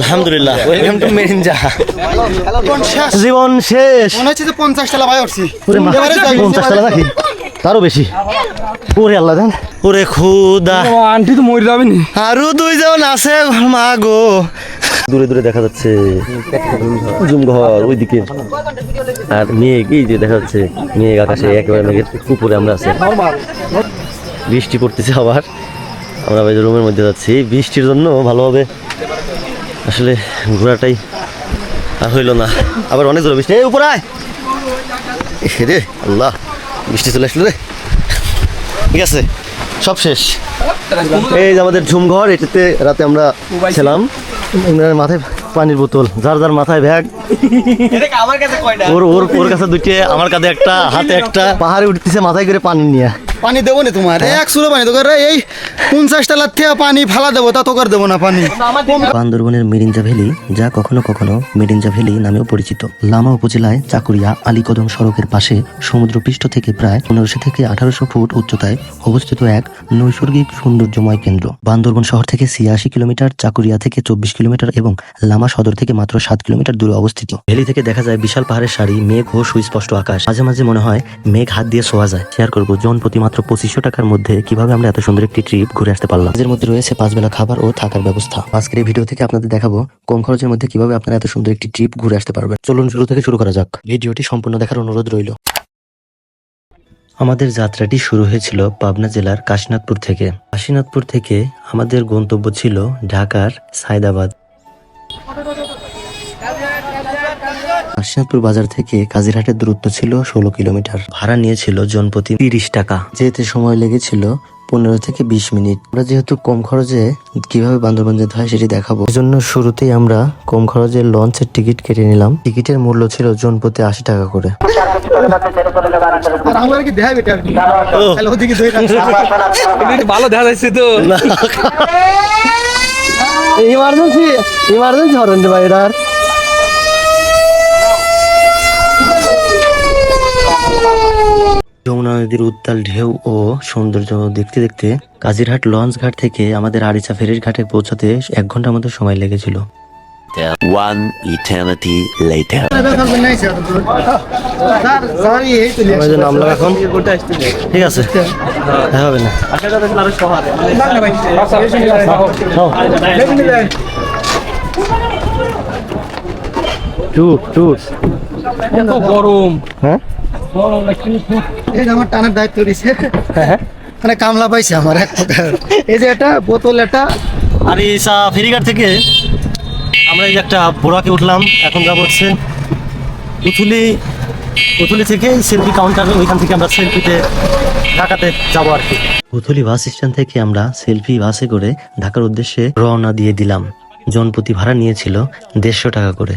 আলহামদুলিল্লাহ। Welcome to Merinja জীবন শেষ। মনে হচ্ছে যে পঞ্চাশ টালা ভাই উঠছি। ওরে মা, এবারে যাই, পঞ্চাশ টাকা নাকি তারও বেশি। ওরে আল্লাহ দেন। ওরে খুদা। আন্টি তো মরে যাবে নি। আরও দুইজন আছে মা গো। দূরে দূরে দেখা যাচ্ছে। জুম ঘর ওইদিকে। আর মেঘ এই যে দেখা যাচ্ছে মেঘ আকাশে একেবারে মেঘের উপরে আমরা আছি। বৃষ্টি পড়তেছে আবার। আমরা রুমের মধ্যে যাচ্ছি। বৃষ্টির জন্য ভালোভাবে আসলে ঘোরাটাই আর হইল না। আবার অনেক জোরে বৃষ্টি। এই উপরে আয়! রে আল্লাহ বৃষ্টি চলে আসলো রে। ঠিক আছে সব শেষ। এই যে আমাদের ঝুমঘর এটাতে রাতে আমরা ছিলাম। মাথায় পানির বোতল যার যার মাথায় ব্যাগ। ওর ওর ওর কাছে দুইটে আমার কাছে একটা হাতে একটা। পাহাড়ে উঠতেছে মাথায় করে পানি নিয়ে। পানি দেবো না তোমার? এক সুলো পানি তোকে এই পঞ্চাশ টালার থেকে পানি ফালা দেবো তা তোকে আর দেবো না পানি। বান্দরবনের মিরিঞ্জা ভ্যালি যা কখনো কখনো মিরিঞ্জা ভ্যালি নামেও পরিচিত। লামা উপজেলায় চাকুরিয়া আলীকদম সড়কের পাশে সমুদ্রপৃষ্ঠ থেকে প্রায় পনেরোশো থেকে আঠারোশো ফুট উচ্চতায় অবস্থিত এক নৈসর্গিক সৌন্দর্যময় কেন্দ্র। বান্দরবন শহর থেকে ছিয়াশি কিলোমিটার চাকুরিয়া থেকে চব্বিশ কিলোমিটার এবং লামা সদর থেকে মাত্র সাত কিলোমিটার দূরে অবস্থিত। ভ্যালি থেকে দেখা যায় বিশাল পাহাড়ের সারি মেঘ ও সুস্পষ্ট আকাশ। মাঝে মাঝে মনে হয় মেঘ হাত দিয়ে ছোঁয়া যায়। শেয়ার করব জন প্রতি মাত্র পঁচিশশো টাকার মধ্যে কীভাবে আমরা এত সুন্দর একটি ট্রিপ ঘুরে আসতে পারলাম? এর মধ্যে রয়েছে পাঁচ বেলা খাবার ও থাকার ব্যবস্থা। আজকের এই ভিডিও থেকে আপনাদের দেখাবো কম খরচের মধ্যে কীভাবে আপনারা এত সুন্দর একটি ট্রিপ ঘুরে আসতে পারবেন। চলুন শুরু থেকে শুরু করা যাক। ভিডিওটি সম্পূর্ণ দেখার অনুরোধ রইল। আমাদের যাত্রাটি শুরু হয়েছিল পাবনা জেলার কাশীনাথপুর থেকে। কাশীনাথপুর থেকে আমাদের গন্তব্য ছিল ঢাকার সায়দাবাদ। কাশীনাথপুর বাজার থেকে কাজিরহাটের দূরত্ব ছিল ষোলো কিলোমিটার। ভাড়া নিয়েছিল জনপ্রতি তিরিশ টাকা। যেতে সময় লেগেছিল পনেরো থেকে বিশ মিনিট। আমরা যেহেতু কম খরচে কীভাবে বান্দরবান যেতে হয় সেটি দেখাবো। এজন্য শুরুতেই আমরা কম খরচে লঞ্চের টিকিট কেটে নিলাম। টিকিটের মূল্য ছিল জনপ্রতি আশি টাকা করে। ভালো দেখা যাচ্ছে তো। ইমার্জেন্সি ইমার্জেন্সি হরেন রে ভাই যমুনা নদীর উত্তাল ঢেউ ও সৌন্দর্য দেখতে দেখতে কাজিরহাট লঞ্চ ঘাট থেকে আমাদের আরিচা ফেরির ঘাটে পৌঁছাতে এক ঘণ্টার মতো সময় লেগেছিল। One eternity later. ঠিক আছে। হবে না। টুর টুর। এত গরম। হ্যাঁ? গরম যে আমার টানার দায়িত্ব দিছে হ্যাঁ মানে কামলা পাইছে আমার এক প্রকার। এই যে এটা বোতল এটা। আর এই সা- ফেরিঘাট থেকে আমরা এই যে একটা বোরাকে উঠলাম এখন যাব হচ্ছে উথুলি উথুলি থেকে সেলফি কাউন্টার ওইখান থেকে আমরা সেলফিতে ঢাকাতে যাব আর কি। পুথলি বাস স্ট্যান্ড থেকে আমরা সেলফি বাসে করে ঢাকার উদ্দেশ্যে রওনা দিয়ে দিলাম। জনপ্রতি ভাড়া নিয়েছিল দেড়শো টাকা করে।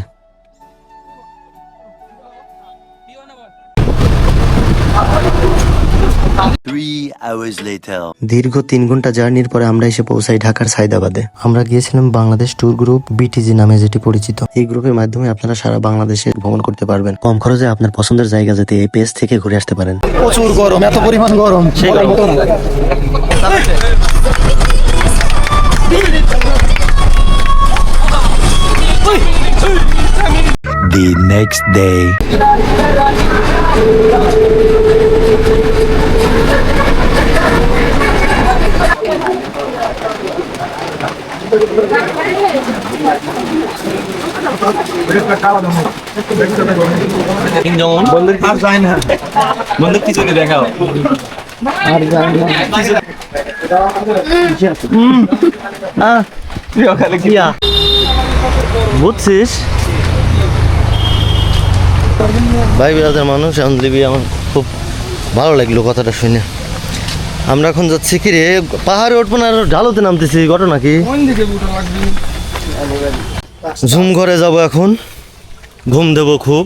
Hours later. দীর্ঘ তিন ঘণ্টা জার্নির পরে আমরা এসে পৌঁছাই ঢাকার সাইদাবাদে আমরা গিয়েছিলাম বাংলাদেশ ট্যুর গ্রুপ বিটিজি নামে যেটি পরিচিত। এই গ্রুপের মাধ্যমে আপনারা সারা বাংলাদেশে ভ্রমণ করতে পারবেন। কম খরচে আপনার পছন্দের জায়গা যেতে এই পেজ থেকে ঘুরে আসতে পারেন। প্রচুর গরম এত পরিমাণ গরম। The next day. বুঝছিস ভাই বিরাজের মানুষ আন্দলিবি আমার খুব ভালো লাগল কথাটা শুনে। আমরা এখন যাচ্ছি কি রে? পাহাড়ে উঠবো না ঢালুতে নামতেছি, ঘটনা কি? ঝুম ঘরে যাব এখন। ঘুম দেবো খুব।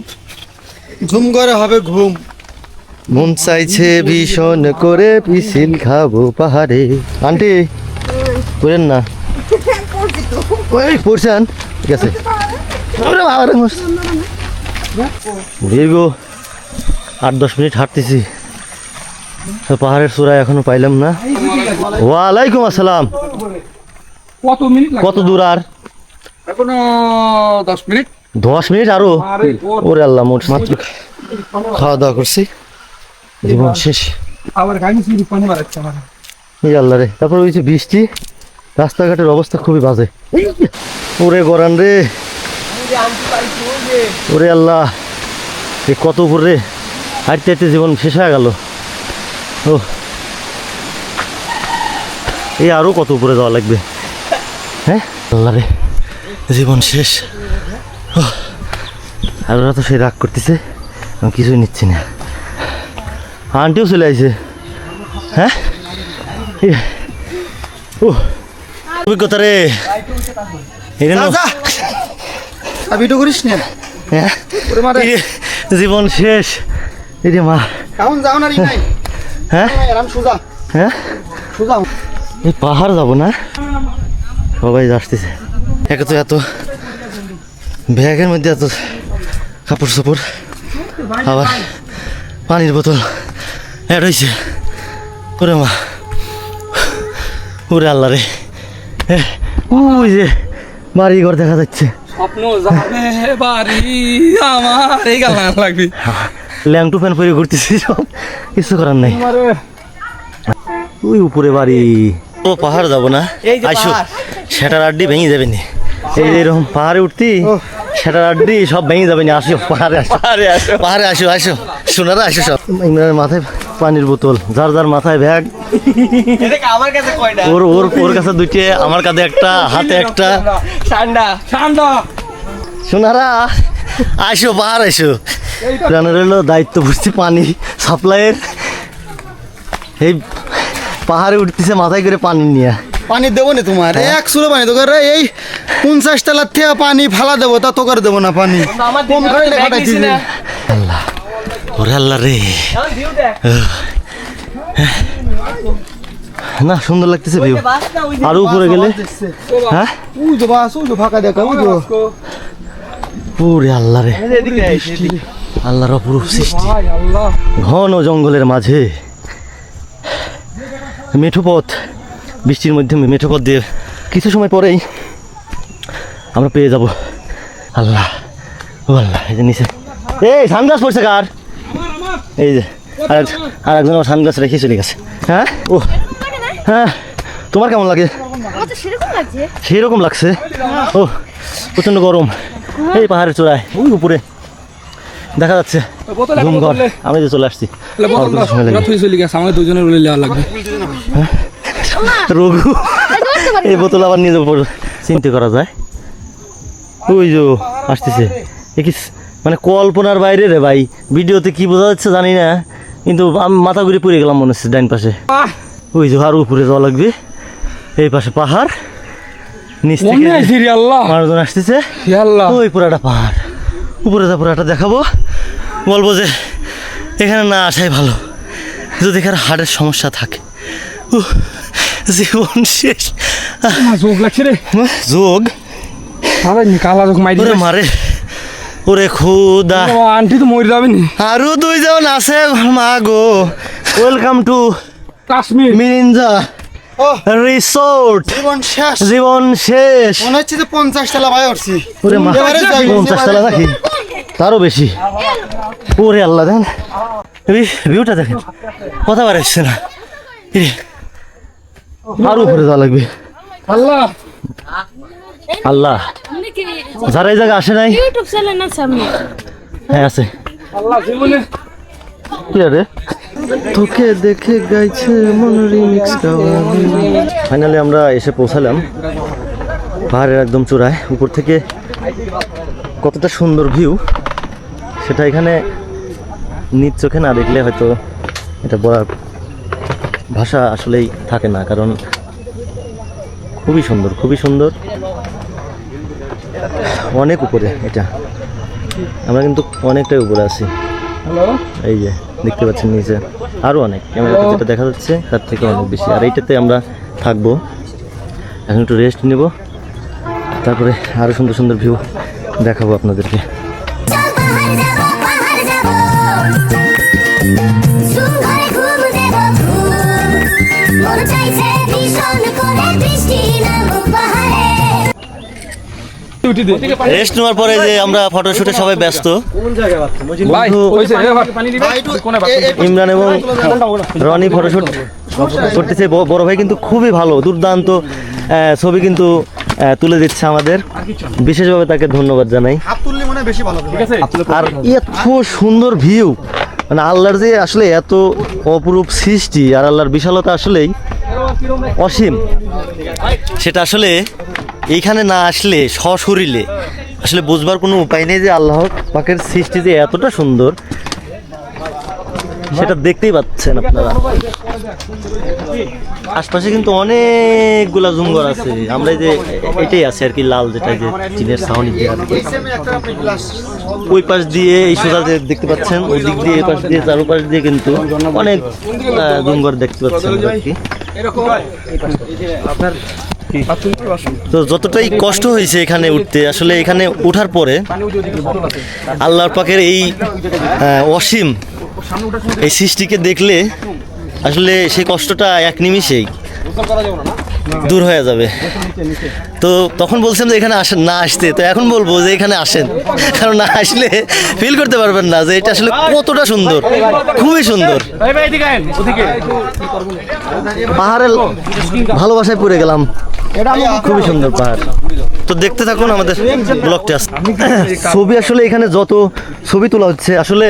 ঝুম ঘরে হবে ঘুম। মন চাইছে ভীষণ করে পিসিল খাব পাহাড়ে। আন্টি করেন না। ওই পড়ছেন? ঠিক আছে। দীর্ঘ আট দশ মিনিট হাঁটতেছি। তো পাহাড়ের চূড়ায় এখনও পাইলাম না। ওয়ালাইকুম আসসালাম। কত মিনিট লাগে কত দূর আর? এখনও দশ মিনিট। দশ মিনিট আরও? ওরে আল্লাহ মোট মাত্র খাওয়া দাওয়া করছি। জীবন শেষ। আবার গাড়ি পানি মারাচ্ছে আমার। এই আল্লাহ রে তারপর ওই যে বৃষ্টি রাস্তাঘাটের অবস্থা খুবই বাজে। ওরে গরান রে। ওরে আল্লাহ এ কত উপরে হাঁটতে হাঁটতে জীবন শেষ হয়ে গেল। ও এই আরও কত উপরে যাওয়া লাগবে? হ্যাঁ? আল্লাহ রে। জীবন শেষ। আর ওরা তো সেই রাগ করতেছে। আমি কিছুই নিচ্ছি না। আন্টিও চলে আইছে। হ্যাঁ? ও অভিজ্ঞতা রে। এটা ভিডিও করিস না? হ্যাঁ? জীবন শেষ। এই মা। এখন যাও না নাই। হ্যাঁ? আরাম সোজা। হ্যাঁ? সোজা। এই পাহাড় যাব না? সবাই আসতেছে একে তো এত ব্যাগের মধ্যে এত কাপড় সাপড় আবার পানির বোতল অ্যাড হয়েছে ওরে মা ওরে আল্লাহ রে। ওই যে বাড়ি ঘর দেখা যাচ্ছে। স্বপ্ন যাবে বাড়ি আমার এই গাল লাগবে। ল্যাংটু ফ্যান পরে ঘুরতেছি সব কিছু করার নাই। ওই উপরে বাড়ি। ও পাহাড় যাব না? আইসো। সেটার আড্ডি ভেঙে যাবে নি। এই যে এরকম পাহাড়ে উঠতি সেটার আড্ডি সব ভেঙে যাবে নি। আসো পাহাড়ে আসো। পাহাড়ে আসো। পাহাড়ে আসো আসো। সোনারা আসো সব। ইমরানের মাথায় পানির বোতল যার যার মাথায় ব্যাগ। ওর ওর ওর কাছে দুইটে আমার কাছে একটা হাতে একটা। ঠান্ডা ঠান্ডা সোনারা আসো পাহাড় আসো। প্রাণের হলো দায়িত্ব বুঝছি পানি সাপ্লাইয়ের। এই পাহাড়ে উঠতেছে মাথায় করে পানি নিয়ে। পানি দেবো না তোমার? এক সুলো পানি তোকে রে এই পঞ্চাশ টালার থেকে পানি ফালা দেবো তা তোকে দেবো না পানি। কম খাইলে খাটাইছি যে। ওরে আল্লাহ রে। না সুন্দর লাগতেছে ভিউ। আরও উপরে গেলে? হ্যাঁ? ওই তো বাস ওই তো ফাঁকা দেখা ওই তো ওরে আল্লাহ রে। আল্লাহর অপরূপ সৃষ্টি। ঘন জঙ্গলের মাঝে। মেঠো পথ বৃষ্টির মধ্যে মেঠো পথ দিয়ে কিছু সময় পরেই আমরা পেয়ে যাব। আল্লাহ ও আল্লাহ এই যে নিচে। এই সানগ্লাস পড়ছে কার? এই যে আর এক- আর একজন আমার সানগ্লাস রেখে চলে গেছে। হ্যাঁ? ও হ্যাঁ তোমার কেমন লাগে? সেরকম লাগছে। সেই রকম লাগছে? ও প্রচণ্ড গরম। এই পাহাড়ের চূড়ায় ওই উপরে। দেখা যাচ্ছে। আমি যে চলে আসছি। দুজনের লাগবে। রঘু। এই বোতল আবার নিজের উপর চিন্তা করা যায়। ওই যে আসতেছে। মানে কল্পনার বাইরে রে ভাই। ভিডিওতে কি বোঝা যাচ্ছে জানি না কিন্তু আমি মাথা ঘুরে পড়ে গেলাম মনে হচ্ছে ডাইন পাশে। ওই যে আরও উপরে যাওয়া লাগবে। এই পাশে পাহাড়। নিচ থেকে মনে মানুষজন আসতেছে। হে আল্লাহ। ওই পুরাটা পাহাড়। উপরে যা পুরাটা দেখাবো। বলব যে এখানে না আসাই ভালো। যদি এখানে হার্টের সমস্যা থাকে। উহ, জীবন শেষ। চোখ লাগছে রে। যোগ আরে কালা মাইরি ওরে মারে। ওরে খুদা। আন্টি তো মরে যাবে নি আরও দুইজন আছে মা গো। Welcome to Kashmir. Mirinja resort জীবন শেষ। জীবন শেষ। মনে হচ্ছে যে পঞ্চাশ টালা ভাই উঠছি ওরে মা পঞ্চাশ টাকা নাকি তারও বেশি। ওরে আল্লাহ দেন ভিউটা দেখেন। কথা বার আসছে না আরও উপরে যাওয়া লাগবে। আল্লাহ। আল্লাহ। যারা এই জায়গায় আসে নাই? ইউটিউব চ্যানেল না সামনে হ্যাঁ আছে। আল্লাহ জীবনে। কি আরে তোকে দেখে গাইছে মন রিমিক্স ফাইনালি আমরা এসে পৌঁছালাম। পাহাড়ের একদম চূড়ায়। উপর থেকে কতটা সুন্দর ভিউ সেটা এখানে নিজ চোখে না দেখলে হয়তো এটা বলার ভাষা আসলেই থাকে না কারণ খুবই সুন্দর খুবই সুন্দর। অনেক উপরে এটা। আমরা কিন্তু অনেকটাই উপরে আছি। এই যে দেখতে পাচ্ছেন নিচে। আরও অনেক। ক্যামেরাতে যেটা দেখা যাচ্ছে তার থেকে অনেক বেশি। আর এইটাতে আমরা থাকব। এখন একটু রেস্ট নেব। তারপরে আরও সুন্দর সুন্দর ভিউ দেখাবো আপনাদেরকে। রেস্ট নেওয়ার পরে যে আমরা ফটোশুটে সবাই ব্যস্ত। ইমরান এবং রনি ফটোশুট করতেছে। বড় ভাই কিন্তু খুবই ভালো দুর্দান্ত ছবি কিন্তু তুলে দিচ্ছে আমাদের। বিশেষভাবে তাকে ধন্যবাদ জানাই। হাত তুললে বেশি ভালো হবে। আর এত সুন্দর ভিউ মানে আল্লাহর যে আসলে এত অপরূপ সৃষ্টি আর আল্লাহর বিশালতা আসলেই অসীম। সেটা আসলে এইখানে না আসলে সশরীরে। আসলে বুঝবার কোনো উপায় নেই যে আল্লাহ পাকের সৃষ্টি যে এতটা সুন্দর, সেটা দেখতেই পাচ্ছেন আপনারা। আশপাশে কিন্তু অনেকগুলা জুমঘর আছে। আমরা যে এটাই আছে আর কি, লাল যেটা যে চীনের সাউনি ওই পাশ দিয়ে এই সোজা যে দেখতে পাচ্ছেন, ওই দিক দিয়ে এই পাশ দিয়ে, চারোপাশ দিয়ে কিন্তু অনেক জুমঘর দেখতে পাচ্ছেন আর কি। তো যতটাই কষ্ট হয়েছে এখানে উঠতে আসলে এখানে ওঠার পরে আল্লাহর পাকের এই অসীম এই সৃষ্টিকে দেখলে আসলে সেই কষ্টটা এক নিমিষেই। দূর হয়ে যাবে। তো তখন বলছিলাম যে এখানে আসেন, না আসতে। তো এখন বলব যে এখানে আসেন। কারণ না আসলে ফিল করতে পারবেন না যে এটা আসলে কতটা সুন্দর। খুবই সুন্দর। পাহাড়ের ভালোবাসায় পড়ে গেলাম। খুবই সুন্দর পাহাড়। তো দেখতে থাকুন আমাদের ব্লগটা ছবি আসলে এখানে যত ছবি তোলা হচ্ছে আসলে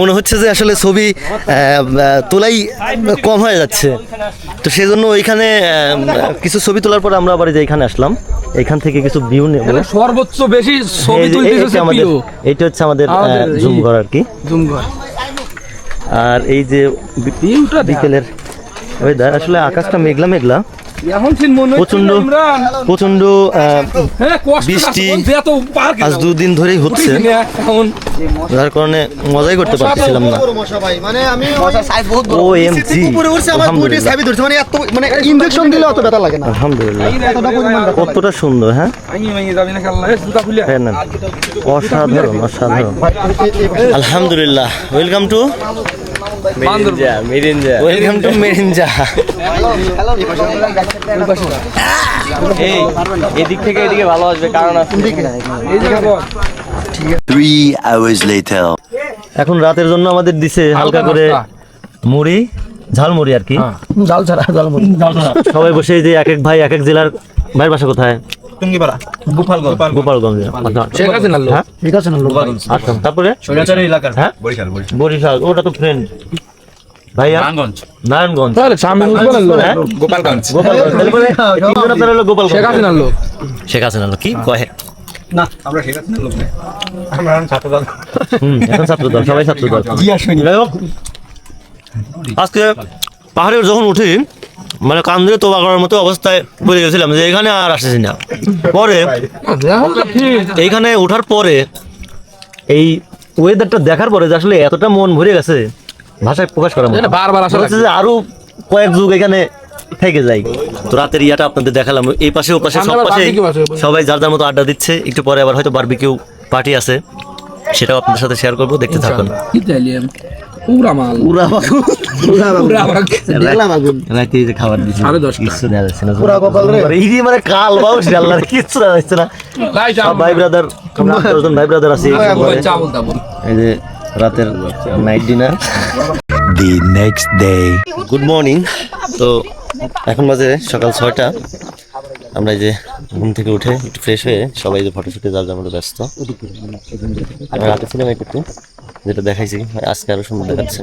মনে হচ্ছে যে আসলে ছবি তোলাই কম হয়ে যাচ্ছে। তো সেই জন্য ওইখানে কিছু ছবি তোলার পর আমরা আবার যে এখানে আসলাম। এখান থেকে কিছু ভিউ নেব। সর্বোচ্চ বেশি ছবি তুলতে আমাদের এইটা হচ্ছে আমাদের জুম ঘর আর কি। জুম ঘর। আর এই যে বিকেলের ওয়েদার আসলে আকাশটা মেঘলা মেঘলা। মনে প্রচণ্ড হ্যাঁ বৃষ্টি আজ দুদিন ধরেই হচ্ছে। যার কারণে মজাই করতে পারতেছিলাম না। মানে ও এম জি উপরে উঠছে আমার দুইটি সাবি ধরছে মানে এত মানে ইনজেকশন দিলে অত ব্যথা লাগে না। আলহামদুলিল্লাহ। কতটা সুন্দর হ্যাঁ? হ্যাঁ না অসাধারণ অসাধারণ। আলহামদুলিল্লাহ। ওয়েলকাম টু ওয়েলকাম টু মেরিনজা এদিক থেকে এদিকে ভালো আসবে কারণ এই জায়গা বল Three hours later. এখন রাতের জন্য আমাদের দিছে হালকা করে মুড়ি ঝালমুড়ি আর কি জাল ছাড়া জাল মুড়ি সবাই বসে যে এক এক ভাই এক এক জেলার ভাইয়ের বাসা কোথায় গোপালগঞ্জ। শেখ হাসিনার লোক? ঠিক লোক। আচ্ছা তারপরে? হ্যাঁ? বরিশাল ওটা তো ফ্রেন্ড ভাইয়া? নারায়ণগঞ্জ। তাহলে স্বামী উসমানের লোক? গোপালগঞ্জ। গোপালগঞ্জ। তারপরে তিনজন আপনারা হলো গোপালগঞ্জ। শেখ হাসিনার লোক। শেখ হাসিনা হলো কি কয় আমরা শেখ হাসিনার লোক না হুম এখন ছাত্রদল সবাই ছাত্রদল। যাই আজকে পাহাড়ে যখন উঠি মানে কান ধরে তোবা করার মতো অবস্থায় পড়ে গেছিলাম যে এখানে আর আসতেছি না। পরে এইখানে ওঠার পরে এই ওয়েদারটা দেখার পরে যে আসলে এতটা মন ভরে গেছে ভাষায় প্রকাশ করা বারবার আসা হচ্ছে যে আরও কয়েক যুগ এখানে থেকে যাই। তো রাতের ইয়াটা আপনাদের দেখালাম। এই পাশে ও পাশে সব পাশে। সবাই যার যার মতো আড্ডা দিচ্ছে। একটু পরে আবার হয়তো বারবিকিউ পার্টি আছে। সেটাও আপনাদের সাথে শেয়ার করব। দেখতে থাকুন। দেখলাম রাতে যে খাবার যাচ্ছে না। পুরা কপাল রে। এই যে মানে কাল যাচ্ছে না। ভাই সব ভাই দশজন ভাই ব্রাদার আছে এই যে রাতের night dinner day. Good morning তো এখন বাজে সকাল ছয়টা। আমরা এই যে ঘুম থেকে উঠে একটু ফ্রেশ হয়ে সবাই যে ফটোশুটে যার যার মতো ব্যস্ত। রাতে ছিলাম একটু যেটা দেখাইছি আজকে আরও সুন্দর দেখাচ্ছে।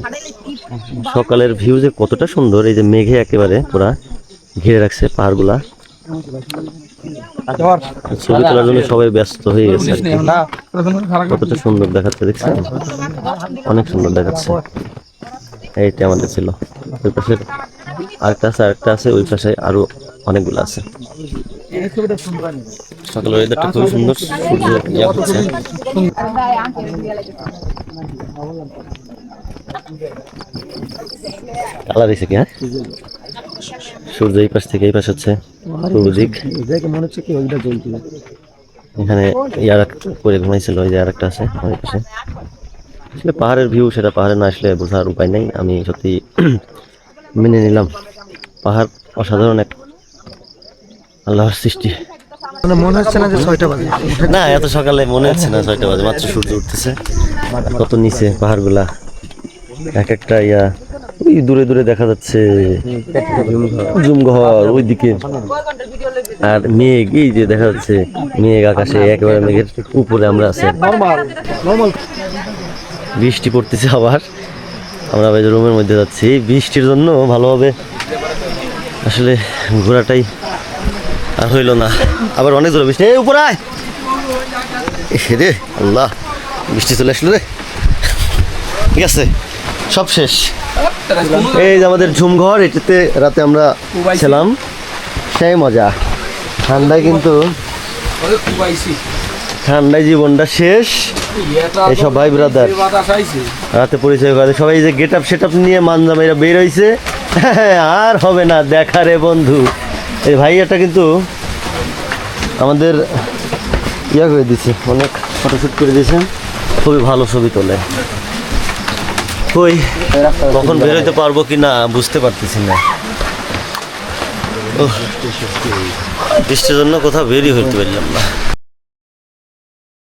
সকালের ভিউ যে কতটা সুন্দর এই যে মেঘে একেবারে পুরা ঘিরে রাখছে পাহাড়গুলা। ছবি তোলার জন্য সবাই ব্যস্ত হয়ে গেছে কতটা সুন্দর দেখাচ্ছে দেখছেন? অনেক সুন্দর দেখাচ্ছে। এইটা আমাদের ছিল। ওই পাশে আরেকটা আছে আরেকটা আছে ওই পাশে আরও অনেকগুলো আছে। সকালের ওয়েদারটা সুন্দর, সূর্য ইয়া হচ্ছে কালার হ্যাঁ? সূর্য এই পাশ থেকে এই পাশ হচ্ছে মনে হচ্ছে কি ওইটা জ্বলছিল এখানে ইয়ার করে ঘুমাইছিল, ওই যে আর একটা আছে, ওই পাশে। আসলে পাহাড়ের ভিউ সেটা পাহাড়ে না আসলে বোঝার উপায় নেই। আমি সত্যি মেনে নিলাম। পাহাড় অসাধারণ এক আল্লাহর সৃষ্টি। মানে মনে হচ্ছে না যে ছয়টা বাজে? না এত সকালে মনে হচ্ছে না ছয়টা বাজে। মাত্র সূর্য উঠতেছে। কত নিচে পাহাড়গুলা। এক একটা ইয়া ওই দূরে দূরে দেখা যাচ্ছে জুমঘর ওইদিকে। আর মেঘ এই যে দেখা যাচ্ছে মেঘ আকাশে একেবারে মেঘের উপরে আমরা আছি। বৃষ্টি পড়তেছে আবার। আমরা রুমের মধ্যে যাচ্ছি। বৃষ্টির জন্য ভালোভাবে আসলে ঘোরাটাই আর হইল না। আবার অনেক জোরে বৃষ্টি। এই উপরে আয়। রে, আল্লাহ। বৃষ্টি চলে আসলো রে। ঠিক আছে, সব শেষ। এই যে আমাদের ঝুমঘর, এটাতে রাতে আমরা ছিলাম। সেই মজা। ঠান্ডায় কিন্তু ঠান্ডায় জীবনটা শেষ। এইসব ভাই ব্রাদার। রাতে পরিচয় করে সবাই যে গেট আপ, সেট আপ নিয়ে মানজামাইরা বের হয়েছে আর হবে না, দেখা রে বন্ধু। এই ভাইয়াটা কিন্তু আমাদের ইয়া করে দিছে, অনেক ফটোশ্যুট করে দিয়েছে খুবই ভালো ছবি তোলে। কই, কখন বেরোতে পারব কি না বুঝতে পারতেছি না। বৃষ্টির জন্য কোথাও বেরই হইতে পারলাম না।